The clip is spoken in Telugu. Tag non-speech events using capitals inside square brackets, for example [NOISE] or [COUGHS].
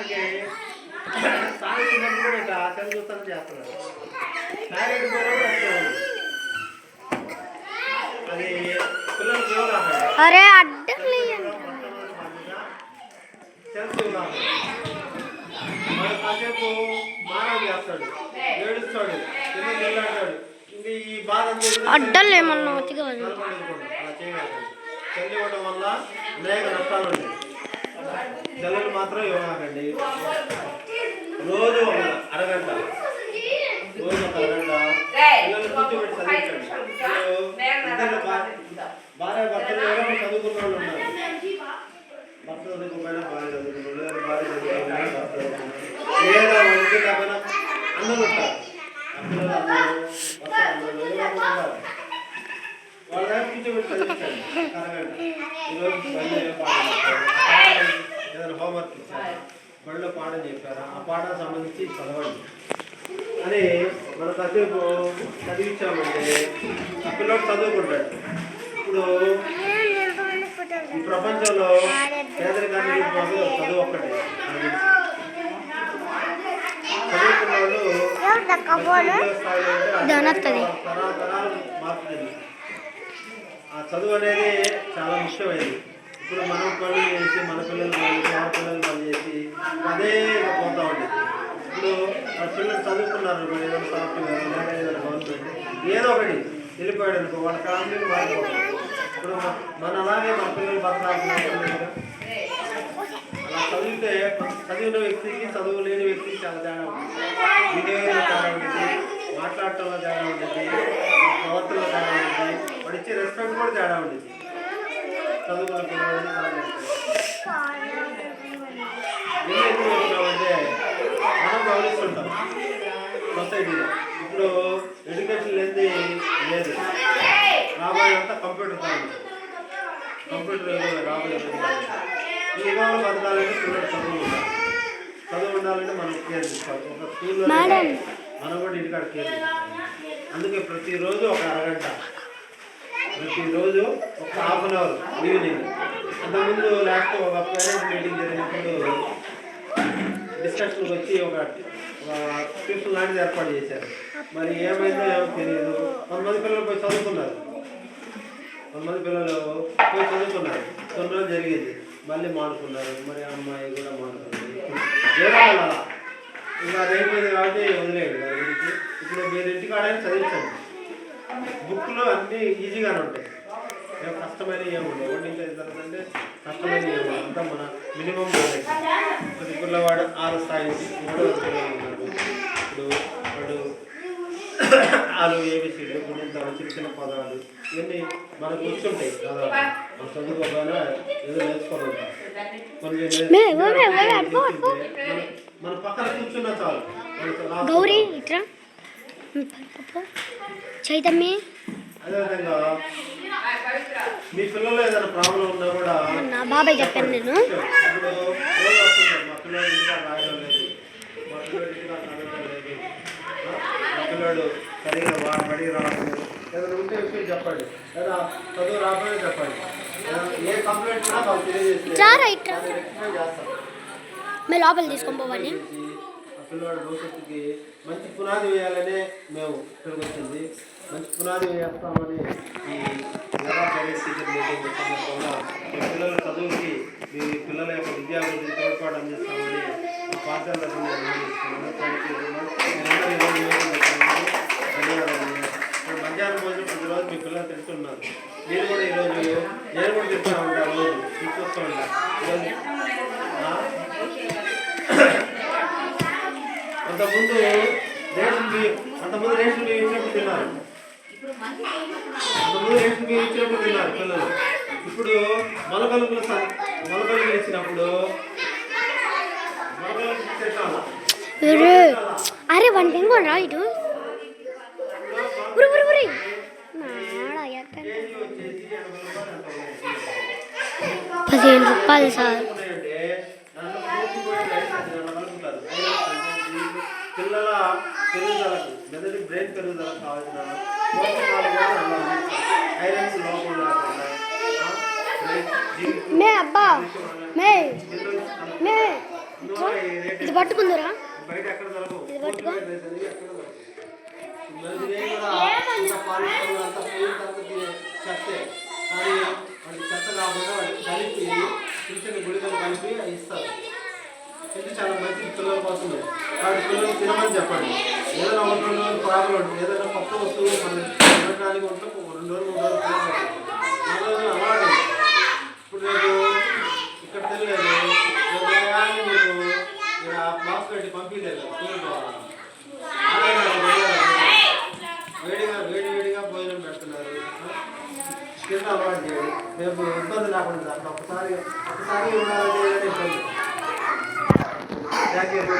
మనకి కూడా ఇట్లా చూస్తాను చేస్తున్నారు. కూడా అది ఇవ్వాలి అరే అడ్డం లేదు వాడు కాసేపు మానవ చేస్తాడు ఏడుస్తాడు ఎందుకు వెళ్ళాడు ఇంక ఈ బాధ అడ్డలు ఏమన్నా. అలా వల్ల అనేక నష్టాలు ఉన్నాయి. చెల్లెలు మాత్రం ఇవ్వకండి రోజు ఒక అరగంట. రోజు ఒక అరగంట. కూర్చోబెట్టి చదివించండి. భార్య భర్తలు ఎవరో చదువుకున్న వాళ్ళు ఉన్నారు. భర్త చదువుకోకపోయినా భార్య చదువుకున్నాడు లేదా భార్య చదువుకోకపోయినా భర్త లేదా అందరూ ఉంటారు. అందరూ అందరూ వాళ్ళ దగ్గర కూర్చోబెట్టి చదివించండి అరగంట ఈరోజు ఏదైనా హోంవర్క్ ఇచ్చారు బడిలో పాఠం చెప్పారా ఆ పాఠం సంబంధించి చదవండి అని మనం కాసేపు చదివించామంటే ఆ పిల్లడు చదువుకుంటాడు ఇప్పుడు ఈ ప్రపంచంలో పేదరికాన్ని రూపంలో చదువు ఒక్కటే. చదువుకున్న వాళ్ళు ఉద్యోగ స్థాయిలో చదువు అనేది చాలా ముఖ్యమైనది. ఇప్పుడు మనం పనులు చేసి మన పిల్లలు పని చేసి మన పిల్లలు పని చేసి అదే పోతా ఉండేది. ఇప్పుడు మన పిల్లలు చదువుకున్నారు ఏదైనా సాఫ్ట్వేర్ లేదా ఏదైనా గవర్నమెంట్ ఏదో ఒకటి వెళ్ళిపోయాడు అనుకో వాళ్ళ ఫ్యామిలీ మారిపోతుంది ఇప్పుడు మన అలాగే మన పిల్లలు బతకాలి అలా చదివితే చదివిన వ్యక్తికి చదువు లేని వ్యక్తికి చాలా తేడా ఉంటుంది. బిహేవియర్ తేడా ఉంటుంది. మాట్లాడటంలో తేడా ఉంటుంది. ప్రవర్తనలో తేడా ఉంటుంది. వాడు ఇచ్చే రెస్పెక్ట్ కూడా తేడా ఎందుకు ఎక్కువ చెప్తున్నామంటే మనం గమనిస్తుంటాం సొసైటీలో ఇప్పుడు ఎడ్యుకేషన్ లేనిది లేదు రాబోయే అంతా కంప్యూటర్ కాదు కంప్యూటర్ రాబోయే. ఈ యుగంలో బతకాలంటే పిల్లలు చదువు ఉండాలి చదువు ఉండాలంటే మనం కేర్ తీసుకోవాలి ఒక స్కూల్లో. మనం కూడా ఇంటికాడ కేర్ తీసుకోవాలి అందుకే ప్రతిరోజు ఒక అరగంట ప్రతిరోజు ఒక హాఫ్ అన్ అవర్ ఈవినింగ్ అంతకుముందు లాస్ట్ ఒక పేరెంట్స్ మీటింగ్ జరిగినప్పుడు డిస్కషన్కి వచ్చి ఒక ట్యూషన్ లాంటిది ఏర్పాటు చేశారు. మరి ఏమైందో ఏమో తెలియదు కొంతమంది పిల్లలు పోయి చదువుకున్నారు. కొంతమంది పిల్లలు పోయి చదువుకున్నారు. కొన్ని రోజులు జరిగింది. మళ్ళీ మానుకున్నారు. మరి అమ్మాయి కూడా మానుకున్నారు ఇంకా అదేమైంది కాబట్టి వదిలేదు ఇప్పుడు మీరు ఇంటికి ఇంటికాడైనా చదివించండి. బుక్లు అన్నీ ఈజీగానే ఉంటాయి. ఏం కష్టమైన ఏముండవు ఇద్దరు అంటే కష్టమైన ఏముండవు అంతా మన మినిమం ప్రతి పిల్లవాడు ఆరు స్థాయి మూడో ఉన్నారు. ఇప్పుడు వాడు [COUGHS] ఆలు ఏబిసిడ్లు గుణింతాలు చిన్న చిన్న పదాలు ఇవన్నీ మనకు వచ్చుంటాయి దాదాపు. మన చదువుకోగానే ఏదో కొన్ని అడుగు. మన- పక్కన కూర్చున్నా చాలు. గౌరీ చైతమ్మి మీ పిల్లలు ఏదైనా ప్రాబ్లం ఉన్నా కూడా నా బాబాయ్ చెప్పాను నేను. పిల్లడు సరిగా వా- బడి రావట్లేదు ఏదైనా ఉంటే విషయం చెప్పండి. లేదా చదువు రాకపోయినా చెప్పండి. ఏ కంప్లైంట్ కూడా మాకు చేస్తాం. మేము లోపల తీసుకొని పోవాలి. పిల్లవాడి భవిష్యత్తుకి మంచి పునాది వేయాలనే మేము ఇక్కడికి వచ్చింది మంచి పునాది వేస్తామని ఈ మెగా పేరెంట్స్ టీచర్ మీటింగ్ సందర్భంగా మీ పిల్లల చదువుకి మీ పిల్లల యొక్క విద్యాభివృద్ధికి తోడ్పాటు అందిస్తామని పాఠశాల ధన్యవాదాలు. మధ్యాహ్నం భోజనం ప్రతిరోజు మీ పిల్లలు తింటున్నారు మీరు కూడా ఈరోజు నేను కూడా తింటూ ఉంటాను రోజు తీసుకొస్తూ ఉంటాను ఈరోజు ఆ? అంతకుముందు రేషన్ బియ్యం అంతకుముందు రేషన్ బియ్యం ఇచ్చినప్పుడు తిన్నారు. అంతకుముందు రేషన్ బియ్యం ఇచ్చినప్పుడు తిన్నారు పిల్లలు. ఇప్పుడు మొలకలుగులు స- మొలకలుపులు ఇచ్చినప్పుడు అరే వన్ థింగ్ రా ఇటు. ఉరి ఉరి ఉరి. నాడా ఎక్కడ పదిహేను రూపాయలు సార్. పిల్లల పెరుగుదలకు మెదడు బ్రెయిన్ పెరుగుదలకు కావాల్సిన పోషకాలు కూడా అందులో. ఐరన్స్ లోపం లేకుండా ఆ, బ్రెయిన్, జింక్, మే అబ్బా మే మే ఇది పట్టుకుందురా బయట ఎక్కడ దొరకవు ఇది పట్టుకో. చెత్తే. కానీ చెత్త కాకుండా కలిపి చిన్న చిన్న కలిపి ఇస్తారు ఇది చాలా మంచిది పిల్లల కోసమే వాటి పిల్లలు తినమని చెప్పండి. ఏదైనా ఒక రెండు రోజులు ప్రాబ్లం ఏదైనా కొత్త వస్తువు మనం తినడానికి ఉంటే ఒక రెండు రోజులు మూడు రోజులు తినవచ్చు. రోజులు అలవాటు. ఇప్పుడు నేను ఇక్కడ తెలియలేదు. నేను ఉదయాన్నే మీకు ఇక్కడ బాక్స్ పెట్టి పంపించలేదు వేడిగా వేడి వేడిగా భోజనం పెడుతున్నారు. కింద అలవాటు చేయండి. రేపు ఇబ్బంది లేకుండా అట్లా ఒకసారి ఒకసారి ఉండాలంటే ఇబ్బంది. Thank you.